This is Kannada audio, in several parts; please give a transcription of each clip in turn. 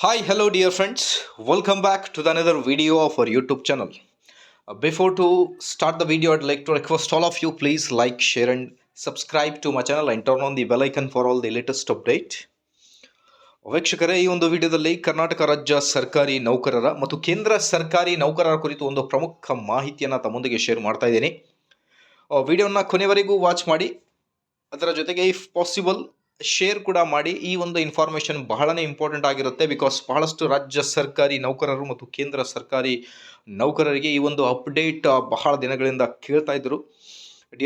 Hi, hello, dear friends. Welcome back to the another video of our YouTube channel. Uh, before to start the video, I'd like to request all of you please like, share, and subscribe to my channel and turn on the bell icon for all the latest update. ವೀಕ್ಷಕರೇ ಈ ಒಂದು ವಿಡಿಯೋದಲ್ಲಿ ಕರ್ನಾಟಕ ರಾಜ್ಯ ಸರ್ಕಾರಿ ನೌಕರರ ಮತ್ತು ಕೇಂದ್ರ ಸರ್ಕಾರಿ ನೌಕರರ ಕುರಿತು ಒಂದು ಪ್ರಮುಖ ಮಾಹಿತಿಯನ್ನು ತಮ್ಮೊಂದಿಗೆ ಶೇರ್ ಮಾಡ್ತಾ ಇದ್ದೀನಿ ವಿಡಿಯೋನ ಕೊನೆವರೆಗೂ ವಾಚ್ ಮಾಡಿ ಅದರ ಜೊತೆಗೆ ಇಫ್ ಪಾಸಿಬಲ್ ಶೇರ್ ಕೂಡ ಮಾಡಿ ಈ ಒಂದು ಇನ್ಫಾರ್ಮೇಷನ್ ಬಹಳನೇ ಇಂಪಾರ್ಟೆಂಟ್ ಆಗಿರುತ್ತೆ ಬಿಕಾಸ್ ಬಹಳಷ್ಟು ರಾಜ್ಯ ಸರ್ಕಾರಿ ನೌಕರರು ಮತ್ತು ಕೇಂದ್ರ ಸರ್ಕಾರಿ ನೌಕರರಿಗೆ ಈ ಒಂದು ಅಪ್ಡೇಟ್ ಬಹಳ ದಿನಗಳಿಂದ ಕೇಳ್ತಾ ಇದ್ದರು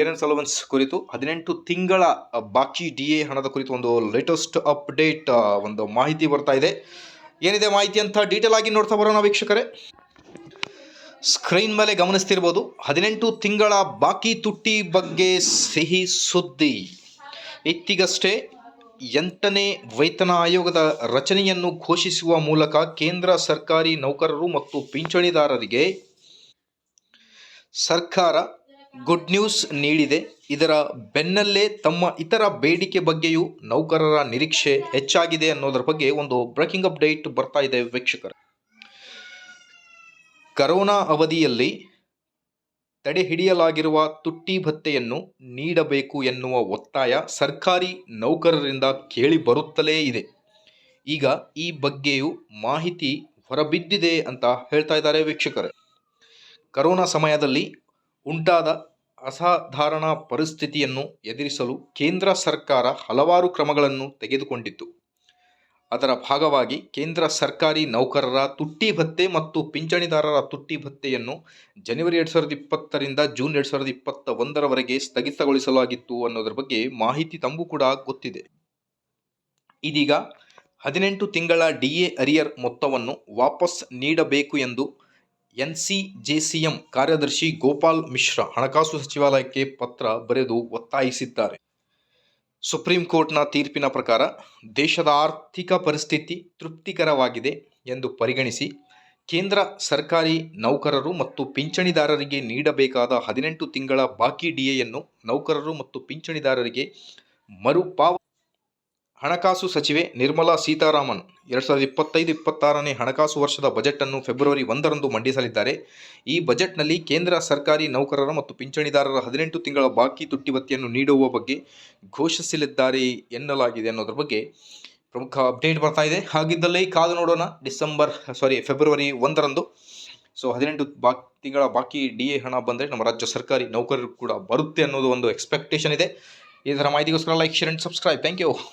ಎನ್ ಸಲವನ್ಸ್ ಕುರಿತು ಹದಿನೆಂಟು ತಿಂಗಳ ಬಾಕಿ ಡಿ ಎ ಹಣದ ಕುರಿತು ಒಂದು ಲೇಟೆಸ್ಟ್ ಅಪ್ಡೇಟ್ ಒಂದು ಮಾಹಿತಿ ಬರ್ತಾ ಇದೆ. ಏನಿದೆ ಮಾಹಿತಿ ಅಂತ ಡೀಟೇಲ್ ಆಗಿ ನೋಡ್ತಾ ಬರೋಣ ವೀಕ್ಷಕರೇ. ಸ್ಕ್ರೀನ್ ಮೇಲೆ ಗಮನಿಸ್ತಿರ್ಬೋದು. ಹದಿನೆಂಟು ತಿಂಗಳ ಬಾಕಿ ತುಟ್ಟಿ ಬಗ್ಗೆ ಸಿಹಿ ಸುದ್ದಿ. ಇತ್ತೀಗಷ್ಟೇ ಎಂಟನೇ ವೇತನ ಆಯೋಗದ ರಚನೆಯನ್ನು ಘೋಷಿಸುವ ಮೂಲಕ ಕೇಂದ್ರ ಸರ್ಕಾರಿ ನೌಕರರು ಮತ್ತು ಪಿಂಚಣಿದಾರರಿಗೆ ಸರ್ಕಾರ ಗುಡ್ ನ್ಯೂಸ್ ನೀಡಿದೆ. ಇದರ ಬೆನ್ನಲ್ಲೇ ತಮ್ಮ ಇತರ ಬೇಡಿಕೆ ಬಗ್ಗೆಯೂ ನೌಕರರ ನಿರೀಕ್ಷೆ ಹೆಚ್ಚಾಗಿದೆ ಅನ್ನೋದರ ಬಗ್ಗೆ ಒಂದು ಬ್ರೇಕಿಂಗ್ ಅಪ್ಡೇಟ್ ಬರ್ತಾ ಇದೆ ವೀಕ್ಷಕರು. ಕರೋನಾ ಅವಧಿಯಲ್ಲಿ ತಡೆ ಹಿಡಿಯಲಾಗಿರುವ ತುಟ್ಟಿ ಭತ್ತೆಯನ್ನು ನೀಡಬೇಕು ಎನ್ನುವ ಒತ್ತಾಯ ಸರ್ಕಾರಿ ನೌಕರರಿಂದ ಕೇಳಿ ಬರುತ್ತಲೇ ಇದೆ. ಈಗ ಈ ಬಗ್ಗೆಯೂ ಮಾಹಿತಿ ಹೊರಬಿದ್ದಿದೆ ಅಂತ ಹೇಳ್ತಾ ಇದ್ದಾರೆ ವೀಕ್ಷಕರು. ಕರೋನಾ ಸಮಯದಲ್ಲಿ ಉಂಟಾದ ಅಸಾಧಾರಣ ಪರಿಸ್ಥಿತಿಯನ್ನು ಎದುರಿಸಲು ಕೇಂದ್ರ ಸರ್ಕಾರ ಹಲವಾರು ಕ್ರಮಗಳನ್ನು ತೆಗೆದುಕೊಂಡಿತ್ತು. ಅದರ ಭಾಗವಾಗಿ ಕೇಂದ್ರ ಸರ್ಕಾರಿ ನೌಕರರ ತುಟ್ಟಿ ಭತ್ತೆ ಮತ್ತು ಪಿಂಚಣಿದಾರರ ತುಟ್ಟಿ ಭತ್ತೆಯನ್ನು ಜನವರಿ ಎರಡು ಸಾವಿರದ ಇಪ್ಪತ್ತರಿಂದ ಜೂನ್ ಎರಡು ಸಾವಿರದ ಇಪ್ಪತ್ತ ಒಂದರವರೆಗೆ ಸ್ಥಗಿತಗೊಳಿಸಲಾಗಿತ್ತು ಅನ್ನೋದರ ಬಗ್ಗೆ ಮಾಹಿತಿ ತಮಗೂ ಕೂಡ ಗೊತ್ತಿದೆ. ಇದೀಗ ಹದಿನೆಂಟು ತಿಂಗಳ ಡಿ ಎ ಅರಿಯರ್ ಮೊತ್ತವನ್ನು ವಾಪಸ್ ನೀಡಬೇಕು ಎಂದು N C J C M ಕಾರ್ಯದರ್ಶಿ ಗೋಪಾಲ್ ಮಿಶ್ರಾ ಹಣಕಾಸು ಸಚಿವಾಲಯಕ್ಕೆ ಪತ್ರ ಬರೆದು ಒತ್ತಾಯಿಸಿದ್ದಾರೆ. ಸುಪ್ರೀಂ ಕೋರ್ಟ್ನ ತೀರ್ಪಿನ ಪ್ರಕಾರ ದೇಶದ ಆರ್ಥಿಕ ಪರಿಸ್ಥಿತಿ ತೃಪ್ತಿಕರವಾಗಿದೆ ಎಂದು ಪರಿಗಣಿಸಿ ಕೇಂದ್ರ ಸರ್ಕಾರಿ ನೌಕರರು ಮತ್ತು ಪಿಂಚಣಿದಾರರಿಗೆ ನೀಡಬೇಕಾದ ಹದಿನೆಂಟು ತಿಂಗಳ ಬಾಕಿ ಡಿಎಯನ್ನು ನೌಕರರು ಮತ್ತು ಪಿಂಚಣಿದಾರರಿಗೆ ಮರುಪಾವ ಹಣಕಾಸು ಸಚಿವೆ ನಿರ್ಮಲಾ ಸೀತಾರಾಮನ್ ಎರಡು ಸಾವಿರದ ಇಪ್ಪತ್ತೈದು ಇಪ್ಪತ್ತಾರನೇ ಹಣಕಾಸು ವರ್ಷದ ಬಜೆಟನ್ನು ಫೆಬ್ರವರಿ ಒಂದರಂದು ಮಂಡಿಸಲಿದ್ದಾರೆ. ಈ ಬಜೆಟ್ನಲ್ಲಿ ಕೇಂದ್ರ ಸರ್ಕಾರಿ ನೌಕರರ ಮತ್ತು ಪಿಂಚಣಿದಾರರ ಹದಿನೆಂಟು ತಿಂಗಳ ಬಾಕಿ ತುಟ್ಟಿವತ್ತಿಯನ್ನು ನೀಡುವ ಬಗ್ಗೆ ಘೋಷಿಸಲಿದ್ದಾರೆ ಎನ್ನಲಾಗಿದೆ ಅನ್ನೋದ್ರ ಬಗ್ಗೆ ಪ್ರಮುಖ ಅಪ್ಡೇಟ್ ಬರ್ತಾ ಇದೆ. ಹಾಗಿದ್ದಲ್ಲಿ ಕಾದು ನೋಡೋಣ. ಡಿಸೆಂಬರ್, ಸಾರಿ, ಫೆಬ್ರವರಿ ಒಂದರಂದು. ಸೊ, ಹದಿನೆಂಟು ಬಾ ತಿಂಗಳ ಬಾಕಿ ಡಿ ಎ ಹಣ ಬಂದರೆ ನಮ್ಮ ರಾಜ್ಯ ಸರ್ಕಾರಿ ನೌಕರರು ಕೂಡ ಬರುತ್ತೆ ಅನ್ನೋದು ಒಂದು ಎಕ್ಸ್ಪೆಕ್ಟೇಷನ್ ಇದೆ. ಈ ಥರ ಮಾಹಿತಿಗೋಸ್ಕರ like share and subscribe thank you